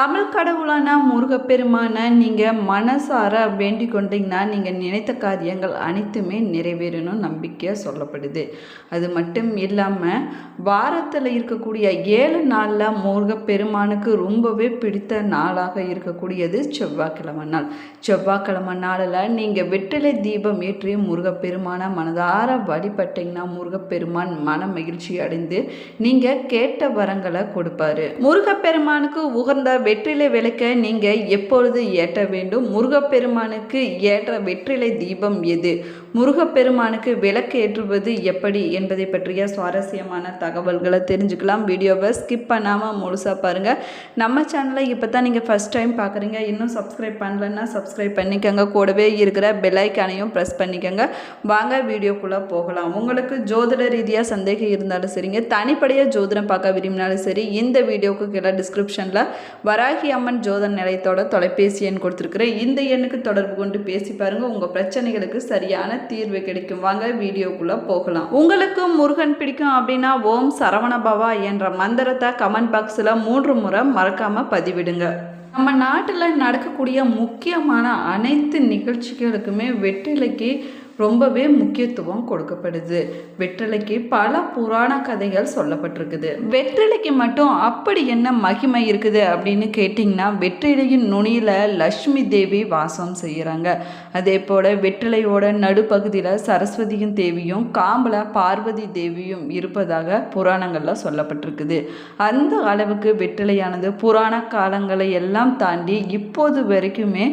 தமிழ் கடவுளான முருகப்பெருமானை நீங்கள் மனசார வேண்டி கொண்டீங்கன்னா நீங்கள் நினைத்த காரியங்கள் அனைத்துமே நிறைவேறணும் நம்பிக்கையாக சொல்லப்படுது. அது மட்டும் இல்லாமல் வாரத்தில் இருக்கக்கூடிய ஏழு நாளில் முருகப்பெருமானுக்கு ரொம்பவே பிடித்த நாளாக இருக்கக்கூடியது செவ்வாய்க்கிழமை நாள். செவ்வாய்க்கிழமை நாளில் நீங்கள் வெற்றிலை தீபம் ஏற்றி முருகப்பெருமானை மனதார வழிபட்டிங்கன்னா முருகப்பெருமான் மன மகிழ்ச்சி அடைந்து நீங்கள் கேட்ட வரங்களை கொடுப்பாரு. முருகப்பெருமானுக்கு உகந்த வெற்றிலை விளக்க நீங்கள் எப்பொழுது ஏற்ற வேண்டும்? முருகப்பெருமானுக்கு ஏற்ற வெற்றிலை தீபம் எது? முருகப்பெருமானுக்கு விளக்கு ஏற்றுவது எப்படி என்பதை பற்றிய சுவாரஸ்யமான தகவல்களை தெரிஞ்சுக்கலாம். வீடியோவை ஸ்கிப் பண்ணாமல் முழுசாக பாருங்கள் நம்ம சேனலை இப்போ தான் நீங்கள் ஃபஸ்ட் டைம் பார்க்குறீங்க இன்னும் சப்ஸ்கிரைப் பண்ணலன்னா சப்ஸ்கிரைப் பண்ணிக்கோங்க. கூடவே இருக்கிற பெல்லைக்கானையும் ப்ரெஸ் பண்ணிக்கோங்க. வாங்க வீடியோக்குள்ளே போகலாம். உங்களுக்கு ஜோதிட ரீதியாக சந்தேகம் இருந்தாலும் சரிங்க. தனிப்படையாக ஜோதிடம் பார்க்க விரும்பினாலும் சரி இந்த வீடியோவுக்கு கீழே டிஸ்கிரிப்ஷனில் வராகி அம்மன் ஜோதன் நிலையத்தோட தொலைபேசி எண் கொடுத்துருக்குறேன் இந்த எண்ணுக்கு தொடர்பு கொண்டு பேசி பாருங்கள் உங்கள் பிரச்சனைகளுக்கு சரியான தீர்வு கிடைக்கும். வாங்க வீடியோக்குள்ளே போகலாம். உங்களுக்கு முருகன் பிடிக்கும் அப்படின்னா ஓம் சரவணபவா என்ற மந்திரத்தை கமெண்ட் பாக்ஸில் மூன்று முறை மறக்காமல் பதிவிடுங்க. நம்ம நாட்டில் நடக்கக்கூடிய முக்கியமான அனைத்து நிகழ்ச்சிகளுக்குமே வெற்றிலைக்கு ரொம்பவே முக்கியத்துவம் கொடுக்கப்படுது. வெற்றிலைக்கு பல புராண கதைகள் சொல்லப்பட்டிருக்குது. வெற்றிலைக்கு மட்டும் அப்படி என்ன மகிமை இருக்குது அப்படின்னு கேட்டிங்கன்னா வெற்றிலையின் நுனியில் லக்ஷ்மி தேவி வாசம் செய்கிறாங்க அதே போல் வெற்றிலையோட நடுப்பகுதியில் சரஸ்வதியின் தேவியும் காம்பில் பார்வதி தேவியும் இருப்பதாக புராணங்களில் சொல்லப்பட்டிருக்குது. அந்த அளவுக்கு வெற்றிலையானது புராண காலங்களை எல்லாம் தாண்டி இப்போது வரைக்குமே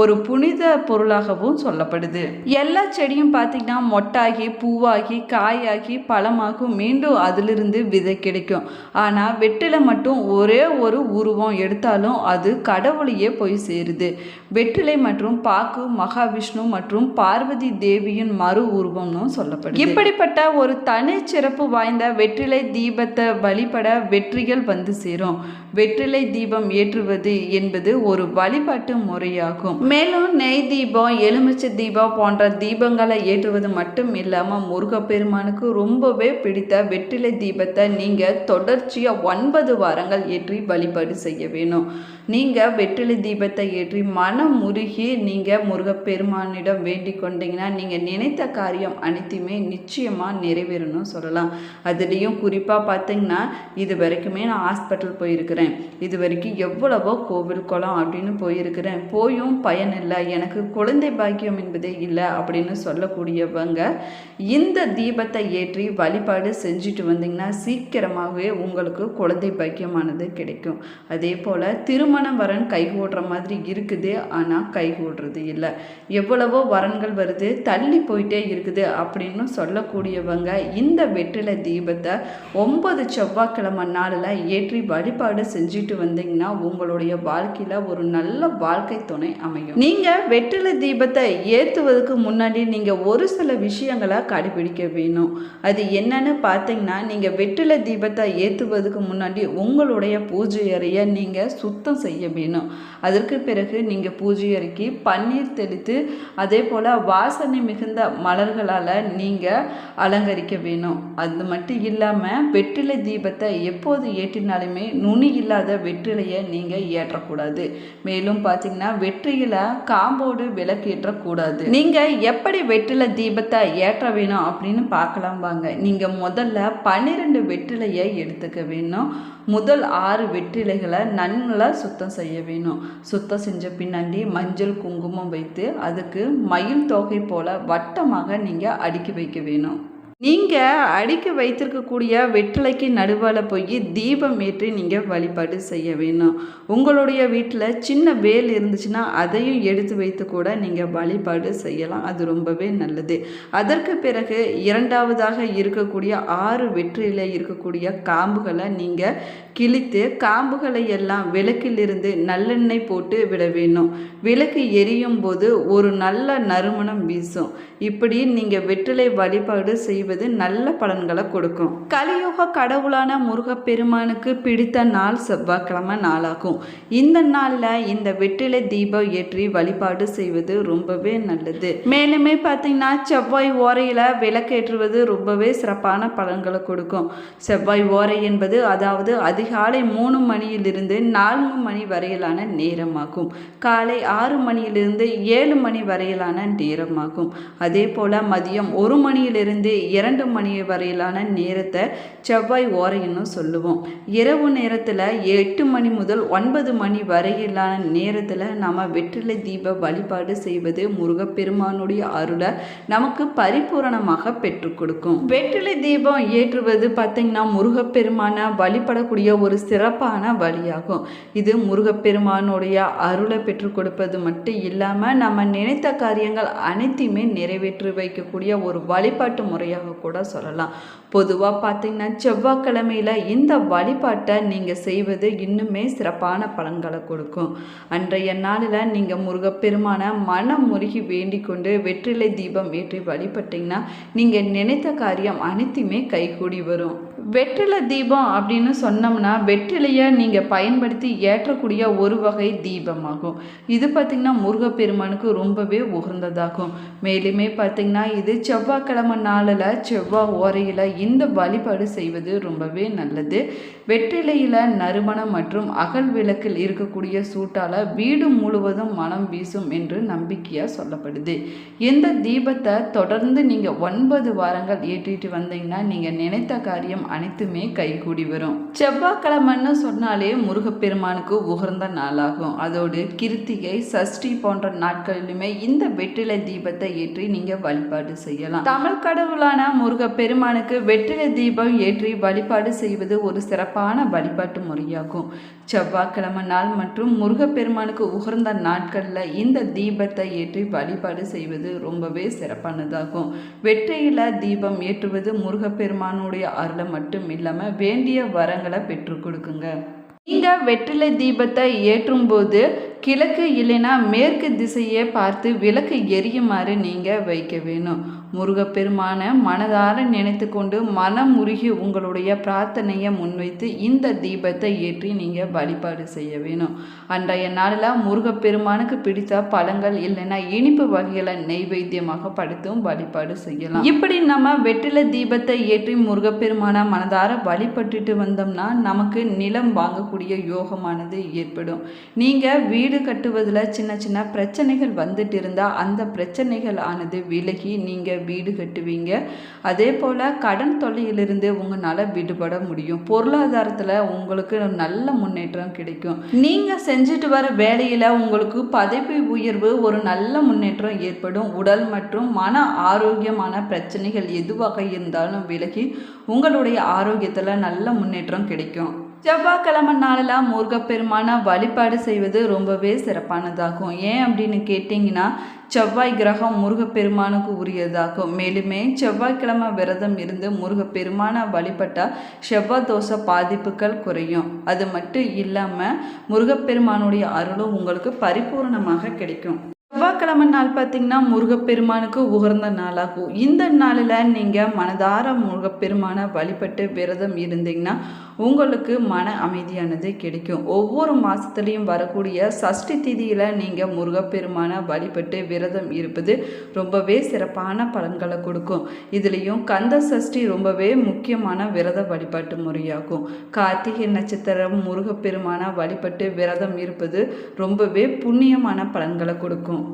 ஒரு புனித பொருளாகவும் சொல்லப்படுது. எல்லா செடியும் பார்த்திங்கன்னா மொட்டாகி பூவாகி காயாகி பழமாகும் மீண்டும் அதிலிருந்து விதை கிடைக்கும். ஆனால் வெற்றிலை மட்டும் ஒரே ஒரு உருவம் எடுத்தாலும் அது கடவுளையே போய் சேருது. வெற்றிலை மற்றும் பாக்கு மகாவிஷ்ணு மற்றும் பார்வதி தேவியின் மறு உருவம்னு சொல்லப்படுது. இப்படிப்பட்ட ஒரு தனி சிறப்பு வாய்ந்த வெற்றிலை தீபத்தை வழிபட வெற்றிகள் வந்து சேரும். வெற்றிலை தீபம் ஏற்றுவது என்பது ஒரு வழிபாட்டு முறையாகும். மேலும் நெய் தீபம் எலுமிச்சை தீபம் போன்ற தீபங்கள் ஏற்றுவது மட்டும் இல்லாமல் முருகப்பெருமானுக்கு ரொம்பவே பிடித்த வெற்றிலை தீபத்தை நீங்கள் தொடர்ச்சியாக ஒன்பது வாரங்கள் ஏற்றி வழிபாடு செய்ய வேணும். நீங்கள் வெற்றிலை தீபத்தை ஏற்றி மனம் முருகி நீங்கள் முருகப்பெருமானிடம் வேண்டிக் கொண்டீங்கன்னா நீங்கள் நினைத்த காரியம் அனைத்துமே நிச்சயமாக நிறைவேறணும் சொல்லலாம். அதுலேயும் குறிப்பாக பார்த்தீங்கன்னா இது வரைக்குமே நான் ஹாஸ்பிட்டல் போயிருக்கிறேன். இது வரைக்கும் எவ்வளவோ கோவில் குளம் அப்படின்னு போயிருக்கிறேன். போயும் பயன் இல்லை. எனக்கு குழந்தை பாக்கியம் என்பதே இல்லை அப்படின்னு சொல்லக்கூடியவங்க இந்த தீபத்தை ஏற்றி வழிபாடு செஞ்சுட்டு வந்தீங்கன்னா சீக்கிரமாகவே உங்களுக்கு குழந்தை பாக்கியமானது கிடைக்கும். அதே போல் திருமண வரன் கைகூடுற மாதிரி இருக்குது ஆனால் கைகூடுறது இல்லை. எவ்வளவோ வரன்கள் வருது தள்ளி போயிட்டே இருக்குது அப்படின்னு சொல்லக்கூடியவங்க இந்த வெற்றிலை தீபத்தை ஒன்பது செவ்வாய்க்கிழமை நாளில் ஏற்றி வழிபாடு செஞ்சுட்டு வந்தீங்கன்னா உங்களுடைய வாழ்க்கையில் ஒரு நல்ல வாழ்க்கை துணை அமையும். நீங்கள் வெற்றிலை தீபத்தை ஏற்றுவதற்கு முன்னாடி நீங்கள் ஒரு சில விஷயங்களை கடைபிடிக்க வேணும். அது என்னன்னு பார்த்தீங்கன்னா நீங்கள் வெற்றிலை தீபத்தை ஏற்றுவதற்கு முன்னாடி உங்களுடைய பூஜை அறையை நீங்கள் சுத்தம் செய்ய வேணும். அதற்கு பிறகு நீங்கள் பூஜை அறைக்கு பன்னீர் தெளித்து அதே போல் வாசனை மிகுந்த மலர்களால் நீங்கள் அலங்கரிக்க வேணும். அது மட்டும் இல்லாமல் வெற்றிலை தீபத்தை எப்போது ஏற்றினாலுமே நுனி இல்லாத வெற்றிலையை நீங்கள் ஏற்றக்கூடாது. மேலும் பார்த்தீங்கன்னா வெற்றியில் காம்போடு விளக்கேற்றக்கூடாது. நீங்கள் எப்படி வெற்றிலை தீபத்தை ஏற்ற வேணும் அப்படின்னு பார்க்கலாம் வாங்க. நீங்கள் முதல்ல பன்னிரெண்டு வெற்றிலையை எடுத்துக்க வேணும். முதல் ஆறு வெற்றிலைகளை நல்லா சுத்தம் செய்ய வேணும். சுத்தம் செஞ்ச பின்னாடி மஞ்சள் குங்குமம் வைத்து அதுக்கு மயில் தொகை போல் வட்டமாக நீங்கள் அடுக்கி வைக்க வேணும். நீங்கள் அடுக்கி வைத்திருக்கக்கூடிய வெற்றிலைக்கு நடுவால் போய் தீபம் ஏற்றி நீங்கள் வழிபாடு செய்ய வேணும். உங்களுடைய வீட்டில் சின்ன வேல் இருந்துச்சுன்னா அதையும் எடுத்து வைத்து கூட நீங்கள் வழிபாடு செய்யலாம். அது ரொம்பவே நல்லது. அதற்கு பிறகு இரண்டாவதாக இருக்கக்கூடிய ஆறு வெற்றியில் இருக்கக்கூடிய காம்புகளை நீங்கள் கிழித்து காம்புகளை எல்லாம் விளக்கிலிருந்து நல்லெண்ணெய் போட்டு விட வேணும். விளக்கு எரியும் போது ஒரு நல்ல நறுமணம் வீசும். இப்படி நீங்கள் வெற்றிலை வழிபாடு செய்வது செய்வது நல்ல பலன்களை கொடுக்கும். கலியுக கடவுளான முருகப்பெருமானுக்கு பிடித்த நாள் செவ்வாய்க்கிழமை நாளாகும். இந்த நாளில் இந்த வெற்றிலை தீபம் ஏற்றி வழிபாடு செய்வது ரொம்பவே நல்லது. மேலுமே பார்த்தீங்கன்னா செவ்வாய் ஓரையில் விளக்கேற்றுவது ரொம்பவே சிறப்பான பலன்களை கொடுக்கும். செவ்வாய் ஓரை என்பது அதாவது அதிகாலை மூணு மணியிலிருந்து நான்கு மணி வரையிலான நேரமாகும். காலை ஆறு மணியிலிருந்து ஏழு மணி வரையிலான நேரமாகும். அதே போல் மதியம் ஒரு மணியிலிருந்து இரண்டு மணி வரையிலான நேரத்தை செவ்வாய் ஓரைன்னு சொல்லுவோம். இரவு நேரத்தில் எட்டு மணி முதல் ஒன்பது மணி வரையிலான நேரத்தில் நம்ம வெற்றிலை தீப வழிபாடு செய்வது முருகப்பெருமானுடைய அருளை நமக்கு பரிபூரணமாக பெற்றுக் கொடுக்கும். வெற்றிலை தீபம் ஏற்றுவது பார்த்திங்கன்னா முருகப்பெருமான வழிபடக்கூடிய ஒரு சிறப்பான வழியாகும். இது முருகப்பெருமானுடைய அருளை பெற்றுக் கொடுப்பது மட்டும் இல்லாமல் நம்ம நினைத்த காரியங்கள் அனைத்தையுமே நிறைவேற்றி வைக்கக்கூடிய ஒரு வழிபாட்டு முறையாக கூட சொல்லலாம். பொதுவாக பார்த்தீங்கன்னா செவ்வாய்க்கிழமையில் இந்த வழிபாட்டை நீங்கள் செய்வது இன்னுமே சிறப்பான பலன்களை கொடுக்கும். அன்றைய நாளில் நீங்கள் முருகப்பெருமான மனம் முருகி வேண்டிக் கொண்டு வெற்றிலை தீபம் ஏற்றி வழிபட்டீங்கன்னா நீங்கள் நினைத்த காரியம் அனைத்துமே கைகூடி வரும். வெற்றிலை தீபம் அப்படின்னு சொன்னோம்னா வெற்றிலையை நீங்கள் பயன்படுத்தி ஏற்றக்கூடிய ஒரு வகை தீபமாகும். இது பார்த்திங்கன்னா முருகப்பெருமானுக்கு ரொம்பவே உகந்ததாகும். மேலுமே பார்த்திங்கன்னா இது செவ்வாய்க்கிழமை நாளில் செவ்வாய் ஓரையில் இந்த வழிபாடு செய்வது ரொம்பவே நல்லது. வெற்றிலையில் நறுமணம் மற்றும் அகல் விளக்கில் இருக்கக்கூடிய சூட்டால் வீடு முழுவதும் மனம் வீசும் என்று நம்பிக்கையாக சொல்லப்படுது. இந்த தீபத்தை தொடர்ந்து நீங்கள் ஒன்பது வாரங்கள் ஏற்றிட்டு வந்தீங்கன்னா நீங்கள் நினைத்த காரியம் அனைத்துமே கைகூடி வரும். செவ்வாய்க்கிழமைன்னு சொன்னாலே முருகப்பெருமானுக்கு உகர்ந்த நாளாகும். அதோடு கிருத்திகை சஷ்டி போன்ற நாட்களிலுமே இந்த வெற்றிலை தீபத்தை ஏற்றி நீங்கள் வழிபாடு செய்யலாம். தமிழ் கடவுளான முருகப்பெருமானுக்கு வெற்றிலை தீபம் ஏற்றி வழிபாடு செய்வது ஒரு சிறப்பான வழிபாட்டு முறையாகும். செவ்வாய்க்கிழமை நாள் மற்றும் முருகப்பெருமானுக்கு உகர்ந்த நாட்களில் இந்த தீபத்தை ஏற்றி வழிபாடு செய்வது ரொம்பவே சிறப்பானதாகும். வெற்றியில தீபம் ஏற்றுவது முருகப்பெருமானுடைய அருளை மட்டும் மட்டும் இல்லாமல் வேண்டிய வரங்களை பெற்றுக் கொடுக்குங்க. நீங்கள் வெற்றிலை தீபத்தை ஏற்றும்போது கிழக்கு இல்லைன்னா மேற்கு திசையை பார்த்து விளக்கு எரியுமாறு நீங்கள் வைக்க வேணும். முருகப்பெருமான மனதார நினைத்து கொண்டு மனம் உருகி உங்களுடைய பிரார்த்தனையை முன்வைத்து இந்த தீபத்தை ஏற்றி நீங்கள் வழிபாடு செய்ய வேணும். அன்றைய நாளில் முருகப்பெருமானுக்கு பிடித்த பழங்கள் இல்லைன்னா இனிப்பு வகைகளை நெய்வேத்தியமாக படுத்தும் வழிபாடு செய்யலாம். இப்படி நம்ம வெற்றில தீபத்தை ஏற்றி முருகப்பெருமான மனதார வழிபட்டுட்டு வந்தோம்னா நமக்கு நிலம் வாங்கக்கூடிய யோகமானது ஏற்படும். நீங்கள் வீடு வீடு கட்டுவதில் சின்ன சின்ன பிரச்சனைகள் வந்துட்டு இருந்தால் அந்த பிரச்சனைகள் ஆனது விலகி நீங்கள் வீடு கட்டுவீங்க. அதே போல் கடன் தொல்லையிலிருந்து உங்களால் விடுபட முடியும். பொருளாதாரத்தில் உங்களுக்கு நல்ல முன்னேற்றம் கிடைக்கும். நீங்கள் செஞ்சுட்டு வர வேலையில் உங்களுக்கு பதவி உயர்வு ஒரு நல்ல முன்னேற்றம் ஏற்படும். உடல் மற்றும் மன ஆரோக்கியமான பிரச்சனைகள் எதுவாக இருந்தாலும் விலகி உங்களுடைய ஆரோக்கியத்தில் நல்ல முன்னேற்றம் கிடைக்கும். செவ்வாய்க்கிழமை நாளெல்லாம் முருகப்பெருமானை வழிபாடு செய்வது ரொம்பவே சிறப்பானதாகும். ஏன் அப்படின்னு கேட்டிங்கன்னா செவ்வாய் கிரகம் முருகப்பெருமானுக்கு உரியதாகும். மேலுமே செவ்வாய்க்கிழமை விரதம் இருந்து முருகப்பெருமான வழிபட்டால் செவ்வாய் தோசை பாதிப்புகள் குறையும். அது மட்டும் இல்லாமல் முருகப்பெருமானுடைய அருளும் உங்களுக்கு பரிபூர்ணமாக கிடைக்கும். செவ்வாய்க்கிழமை நாள் பார்த்தீங்கன்னா முருகப்பெருமானுக்கு உகர்ந்த நாளாகும். இந்த நாளில் நீங்கள் மனதார முருகப்பெருமானை வழிபட்டு விரதம் இருந்தீங்கன்னா உங்களுக்கு மன அமைதியானது கிடைக்கும். ஒவ்வொரு மாதத்துலேயும் வரக்கூடிய சஷ்டி திதியில் நீங்கள் முருகப்பெருமானை வழிபட்டு விரதம் இருப்பது ரொம்பவே சிறப்பான பலன்களை கொடுக்கும். இதுலேயும் கந்த சஷ்டி ரொம்பவே முக்கியமான விரத வழிபாட்டு முறையாகும். கார்த்திகை நட்சத்திரம் முருகப்பெருமானை வழிபட்டு விரதம் இருப்பது ரொம்பவே புண்ணியமான பலன்களை கொடுக்கும்.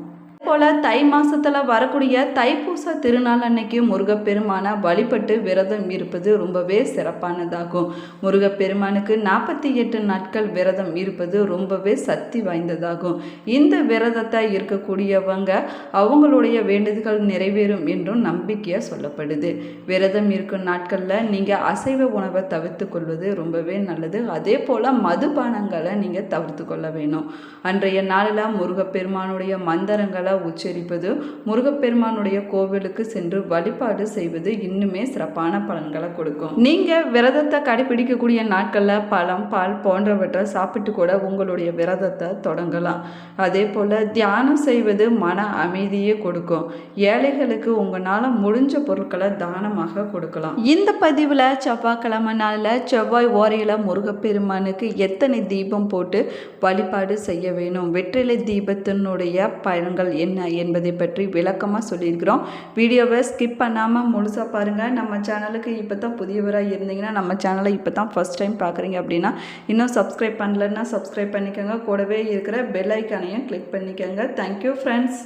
போல தை மாசத்துல வரக்கூடிய தைப்பூச திருநாள் அன்னைக்கு முருகப்பெருமான வழிபட்டு விரதம் இருப்பது ரொம்பவே சிறப்பானதாகும். முருகப்பெருமானுக்கு நாற்பத்தி எட்டு நாட்கள் விரதம் இருப்பது ரொம்பவே சக்தி வாய்ந்ததாகும். இந்த விரதத்தை இருக்கக்கூடியவங்க அவங்களுடைய வேண்டுதல்கள் நிறைவேறும் என்றும் நம்பிக்கையாக சொல்லப்படுது. விரதம் இருக்கும் நாட்களில் நீங்கள் அசைவ உணவை தவிர்த்து கொள்வது ரொம்பவே நல்லது. அதே போல் மதுபானங்களை நீங்கள் தவிர்த்து கொள்ள வேணும். அன்றைய நாளில் முருகப்பெருமானுடைய மந்திரங்களை மந்திரங்களை உச்சரிப்பது முருகப்பெருமானுடைய கோவிலுக்கு சென்று வழிபாடு செய்வது இன்னுமே சிறப்பான பலன்களை கொடுக்கும். நீங்கள் விரதத்தை கடைபிடிக்கக்கூடிய நாட்களில் பழம் பால் போன்றவற்றை சாப்பிட்டு கூட உங்களுடைய விரதத்தை தொடங்கலாம். அதே போல் தியானம் செய்வது மன அமைதியை கொடுக்கும். ஏழைகளுக்கு உங்களால் முடிஞ்ச பொருட்களை தானமாக கொடுக்கலாம். இந்த பதிவில் செவ்வாய்க்கிழமை நாளில் செவ்வாய் ஓரையில் முருகப்பெருமானுக்கு எத்தனை தீபம் போட்டு வழிபாடு செய்ய வேணும்? வெற்றிலை தீபத்தினுடைய பயன்கள் என்ன என்பதை பற்றி விளக்கமாக சொல்லியிருக்கிறோம். வீடியோவை ஸ்கிப் பண்ணாமல் முழுசாக பாருங்கள் நம்ம சேனலுக்கு இப்போ தான் புதியவராக இருந்தீங்கன்னா நம்ம சேனலை இப்போ தான் ஃபஸ்ட் டைம் பார்க்குறீங்க அப்படின்னா இன்னும் சப்ஸ்கிரைப் பண்ணலன்னா சப்ஸ்கிரைப் பண்ணிக்கோங்க. கூடவே இருக்கிற பெல் ஐக்கானையும் கிளிக் பண்ணிக்கோங்க. Thank you friends